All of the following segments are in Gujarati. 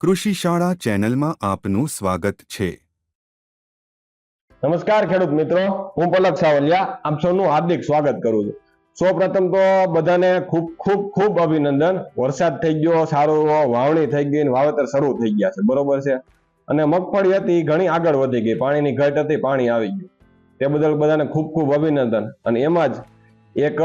કૃષિ શાળા ચેનલમાં આપનું સ્વાગત છે. નમસ્કાર ખેડૂત મિત્રો, હું પલક સાવલિયા, આપ સૌનું હાર્દિક સ્વાગત કરું છું. સૌપ્રથમ તો બધાને ખૂબ ખૂબ ખૂબ અભિનંદન. વરસાદ થઈ ગયો, સારો વાવણી થઈ ગઈ વાવેતર શરૂ થઈ ગયા છે, બરોબર છે? અને મગફળી હતી, ઘણી આગળ વધી ગઈ, પાણીની ઘટ હતી, પાણી આવી ગયું. તે બદલ બધાને ખૂબ ખૂબ અભિનંદન. અને એમાં જ એક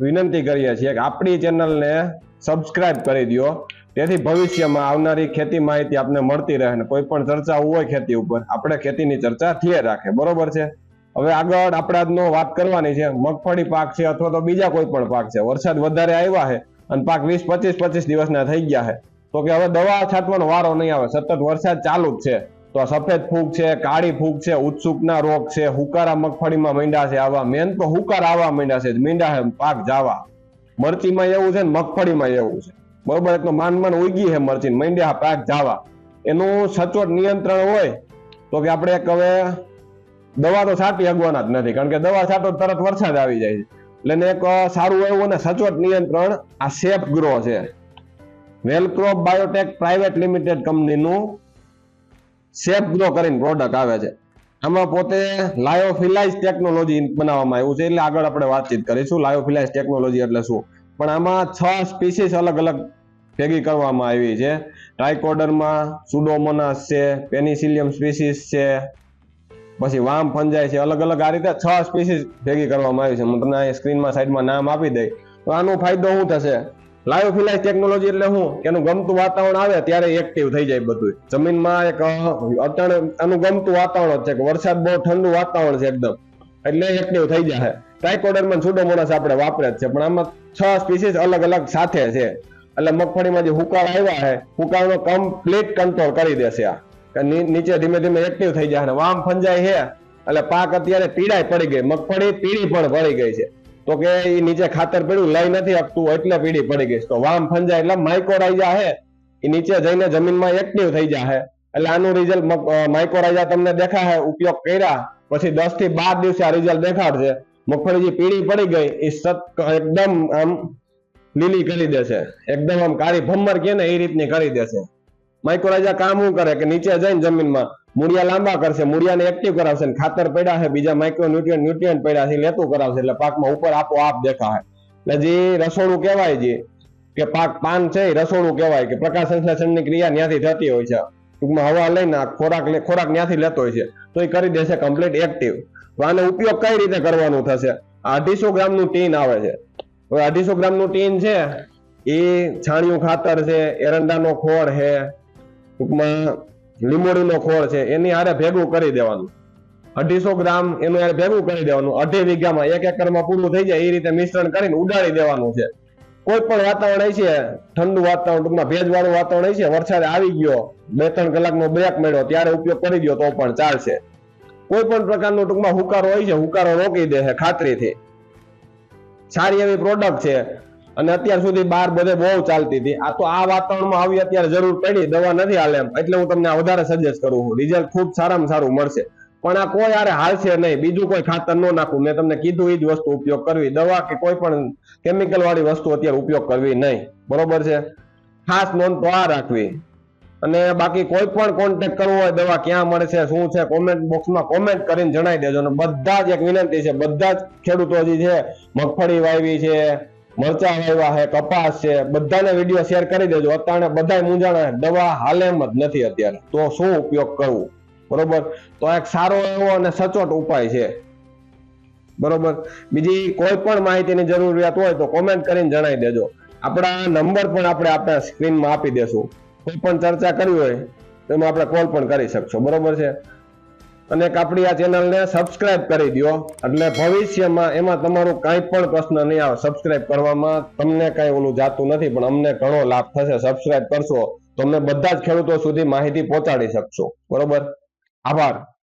વિનંતી કરીએ છીએ કે આપણી ચેનલને સબસ્ક્રાઇબ કરી દો તેથી ભવિષ્યમાં આવનારી ખેતી માહિતી આપને મળતી રહે ને કોઈ પણ ચર્ચા હોય ખેતી ઉપર, આપણે ખેતીની ચર્ચા થયે રાખે. બરોબર છે? હવે આગળ આપણે વાત કરવાની છે. મગફળી પાક છે અથવા તો બીજા કોઈ પણ પાક છે. વરસાદ વધારે આવ્યા છે અને પાક વીસ, પચીસ પચીસ દિવસના થઈ ગયા છે. તો કે હવે દવા છાંટવાનો વારો નહીં આવે. સતત વરસાદ ચાલુ જ છે. તો આ સફેદ ફૂગ છે, કાળી ફૂગ છે, ઉત્સુકના રોગ છે, હુકારા મગફળીમાં મીંડા છે. આવા મેન તો હુકાર આવવા મીંડા છે. મીંડા પાક જાવા. મરચીમાં એવું છે ને મગફળીમાં એવું છે. બરોબર એટલે માન માન ઉગી હે મરચી મંડ્યા મીંડા પાક જાવા. એનું સચોટ નિયંત્રણ હોય તો કે આપણે એક હવે દવા તો છાંટી અગવાના જ નથી, કારણ કે દવા છાંટો તરત વરસાદ આવી જાય છે. એટલે એક સારું એવું અને સચોટ નિયંત્રણ આ સેફ ગ્રો છે. વેલક્રોપ બાયોટેક પ્રાઇવેટ લિમિટેડ કંપનીનું સેફ ગ્રો કરીને પ્રોડક્ટ આવે છે. આમાં પોતે લાયોફિલાઇઝ ટેકનોલોજી બનાવવામાં આવ્યું છે, એટલે આગળ આપણે વાતચીત કરીશું. લાયોફિલાઇઝ ટેકનોલોજી એટલે શું? પણ આમાં છ સ્પીસીસ અલગ અલગ ભેગી કરવામાં આવી છે. ટ્રાઇકોડરમાં સુડોમોનાસ છે પેનિસિલિયમ સ્પીસીસ છે પછી વામ ફંજાય છે અલગ અલગ આ રીતે છ સ્પીસીસ ભેગી કરવામાં આવી છે. હું તમને સ્ક્રીનમાં સાઈડમાં નામ આપી દઈ તો આનો ફાયદો શું થશે? લાયોફિલાઇઝ ટેકનોલોજી એટલે શું? એનું ગમતું વાતાવરણ આવે ત્યારે એક્ટિવ થઈ જાય બધું જમીનમાં એક અ, અટણ આનું ગમતું વાતાવરણ જ છે કે વરસાદ બહુ ઠંડુ વાતાવરણ છે એકદમ. એટલે એક્ટિવ થઈ જાય ટ્રાઇકોડરમાં સુડોમોનાસ આપણે વાપરે જ છે. પણ આમાં છ સ્પીસીસ અલગ અલગ સાથે છે. એટલે મગફળીમાં જે હુકાળ આવ્યા છે, હુકાળનો કમ્પ્લીટ કંટ્રોલ કરી દેશે આ. નીચે ધીમે ધીમે એક્ટિવ થઈ જાય વામ ફંજાય છે. એટલે પાક અત્યારે પીળાઈ પડી ગઈ. મગફળી પીળી પણ પડી ગઈ છે. તો કે એ નીચે ખાતર પડ્યું, લઈ નથી શકતું એટલે પીળી પડી ગઈ તો વામ ફંજાય એટલે માઇકોરાઈજા છે. એ નીચે જઈને જમીનમાં એક્ટિવ થઈ જાય એટલે આનું રિઝલ્ટ માઇકોરાઈજા તમને દેખાય ઉપયોગ કર્યા. પછી દસથી બાર દિવસે આ રિઝલ્ટ દેખાડશે. મગફળી જે પીળી પડી ગઈ એ સત, એકદમ આમ લીલી કરી દેશે. એકદમ આમ કાળી ભમર કે ને એ રીતની કરી દેશે. માઇક્રોરાઇઝા કામ શું કરે? કે નીચે જઈને જમીનમાં મૂળિયા લાંબા કરશે, મૂળિયાને એક્ટિવ કરાવશે ખાતર પડ્યા છે, બીજા માઇક્રો ન્યુટ્રિયન ન્યુટ્રિયન પડ્યા છે લેતું કરાવશે એટલે પાકમાં ઉપર આપોઆપ દેખાય એટલે જે રસોડું કહેવાય જે, કે પાક પાન છે એ રસોડું કહેવાય કે પ્રકાશ સંશ્લેષણની ક્રિયા ત્યાંથી થતી હોય છે. ટૂંકમાં હવા લઈને ખોરાક ખોરાક ત્યાંથી લેતો હોય છે. તો એ કરી દેશે કમ્પ્લીટ એક્ટિવ તો આનો ઉપયોગ કઈ રીતે કરવાનું થશે? અઢીસો ગ્રામનું ટીન આવે છે. હવે અઢીસો ગ્રામનું ટીન છે. એ છાણિયું ખાતર છે, એરંડાનો ખોળ છે, ટૂંકમાં લીંબોડીનો ખોળ છે, એની હારે ભેગું કરી દેવાનું. અઢીસો ગ્રામ એનું હારે ભેગું કરી દેવાનું. અઢી વીઘામાં એક એકરમાં પૂરું થઈ જાય, એ રીતે મિશ્રણ કરીને ઉડાડી દેવાનું છે. કોઈ પણ વાતાવરણ છે, ઠંડુ વાતાવરણ, ટૂંકમાં ભેજવાળું વાતાવરણ હોય છે, વરસાદ આવી ગયો, બે ત્રણ કલાકનો બ્રેક મળ્યો, ત્યારે ઉપયોગ કરી દો તો પણ ચાલશે. કોઈ પણ પ્રકારનો ટૂંકમાં હુકારો હોય છે, હુકારો રોકી દે છે ખાતરીથી. સારી એવી પ્રોડક્ટ છે. અને અત્યાર સુધી બાર બધે બહુ ચાલતી હતી. આ તો આ વાતાવરણમાં આવી અત્યારે જરૂર પડી. દવા નથી હાલે એમ. એટલે હું તમને વધારે સજેસ્ટ કરું છું. રિઝલ્ટ ખૂબ સારામાં સારું મળશે. પણ આ કોઈ હારે હાલશે નહીં. બીજું કોઈ ખાતર ન નાખવું મેં તમને કીધું એ જ વસ્તુ ઉપયોગ કરવી. દવા કે કોઈ પણ કેમિકલ વાળી વસ્તુ અત્યારે ઉપયોગ કરવી નહીં. બરોબર છે? ખાસ નોંધ તો આ રાખવી. અને બાકી કોઈ પણ કોન્ટેક્ટ કરવો હોય, દવા ક્યાં મળશે, શું છે કોમેન્ટ બોક્સમાં કોમેન્ટ કરીને જણાવી દેજો. અને બધા જ એક વિનંતી છે, બધા જ ખેડૂતો જે છે, મગફળી વાવી છે, મરચા વાવ્યા છે, કપાસ છે, બધાને વીડિયો શેર કરી દેજો. અત્યારે બધા મૂંઝાણા દવા હાલે જ નથી અત્યારે. તો શું ઉપયોગ કરવું? બરોબર? તો એક સારો એવો અને સચોટ ઉપાય છે. બરોબર? બીજી કોઈ પણ માહિતીની જરૂરિયાત હોય તો કોમેન્ટ કરીને જણાવી દેજો. આપણા નંબર પણ આપણે આપણા સ્ક્રીનમાં આપી દેશું. કોઈ પણ ચર્ચા કરવી હોય તો એમાં આપણે કોલ પણ કરી શકશો. બરોબર છે? અને આપણી આ ચેનલને સબસ્ક્રાઇબ કરી દો એટલે ભવિષ્યમાં એમાં તમારું કાંઈ પણ પ્રશ્ન નહીં આવે. સબસ્ક્રાઇબ કરવામાં તમને કાંઈ ઓલું જાતું નથી, પણ અમને ઘણો લાભ થશે. સબસ્ક્રાઇબ કરશો, તો અમને બધા જ ખેડૂતો સુધી માહિતી પહોંચાડી શકશો. બરોબર? આભાર.